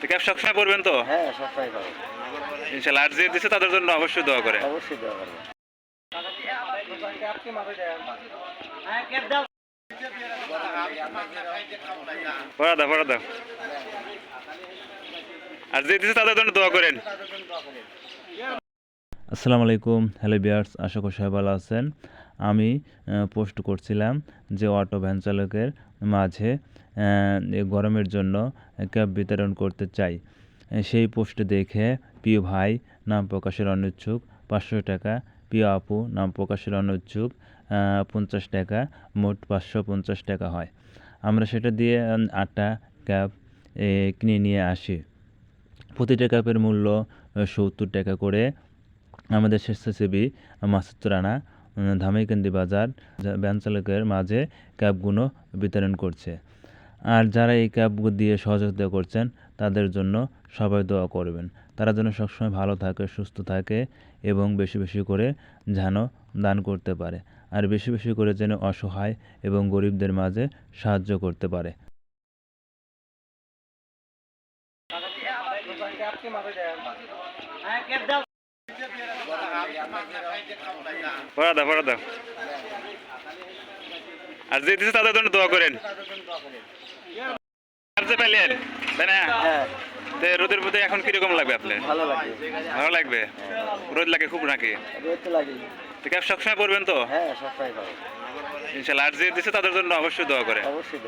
তো ক্যাব সবসময় পড়বেন তো? হ্যাঁ সবসময় পাবো ইনশাল্লাহ আর যে দিচ্ছে তাদের জন্য অবশ্যই দোয়া করে। অবশ্যই দোয়া পারব পড়া দাও পড়া দাও। আর যে দিচ্ছে তাদের জন্য দোয়া করেন। আসসালামু আলাইকুম। হ্যালো বিয়ার্স আশা করি সবাই ভালো আছেন। আমি পোস্ট করছিলাম যে অটো ভ্যান চালকের মাঝে গরমের জন্য ক্যাব বিতরণ করতে চাই। সেই পোস্ট দেখে প্রিয় ভাই নাম প্রকাশের অনিচ্ছুক, পাঁচশো টাকা। প্রিয় আপু নাম প্রকাশের অনিচ্ছুক পঞ্চাশ টাকা, মোট পাঁচশো পঞ্চাশ টাকা হয়। আমরা সেটা দিয়ে আটটা ক্যাব কিনে নিয়ে আসি। প্রতিটা ক্যাবের মূল্য সত্তর টাকা করে আমাদের স্বেচ্ছাসেবী মাসুদ রানা ধামাইকান্দি বাজার ভ্যান চালকের মাঝে ক্যাবগুলো বিতরণ করছে। আর যারা এই ক্যাবগুলো দিয়ে সহযোগিতা করছেন, তাদের জন্য সবাই দোয়া করবেন। তারা যেন সবসময় ভালো থাকে, সুস্থ থাকে এবং বেশি বেশি করে যেন দান করতে পারে। আর বেশি বেশি করে যেন অসহায় এবং গরিবদের মাঝে সাহায্য করতে পারে। পড়া দাও পড়া দাও। আর যে দিচ্ছে তাদের জন্য দোয়া করেন। পেলেন তাই না? হ্যাঁ। রোদের মধ্যে এখন কীরকম লাগবে আপনার? ভালো লাগে। ভালো লাগবে? রোদ লাগে খুব নাকি? ক্যাব সবসময় পড়বেন তো? হ্যাঁ ইনশাল্লাহ আর যে দিচ্ছে তাদের জন্য অবশ্যই দোয়া করে অবশ্যই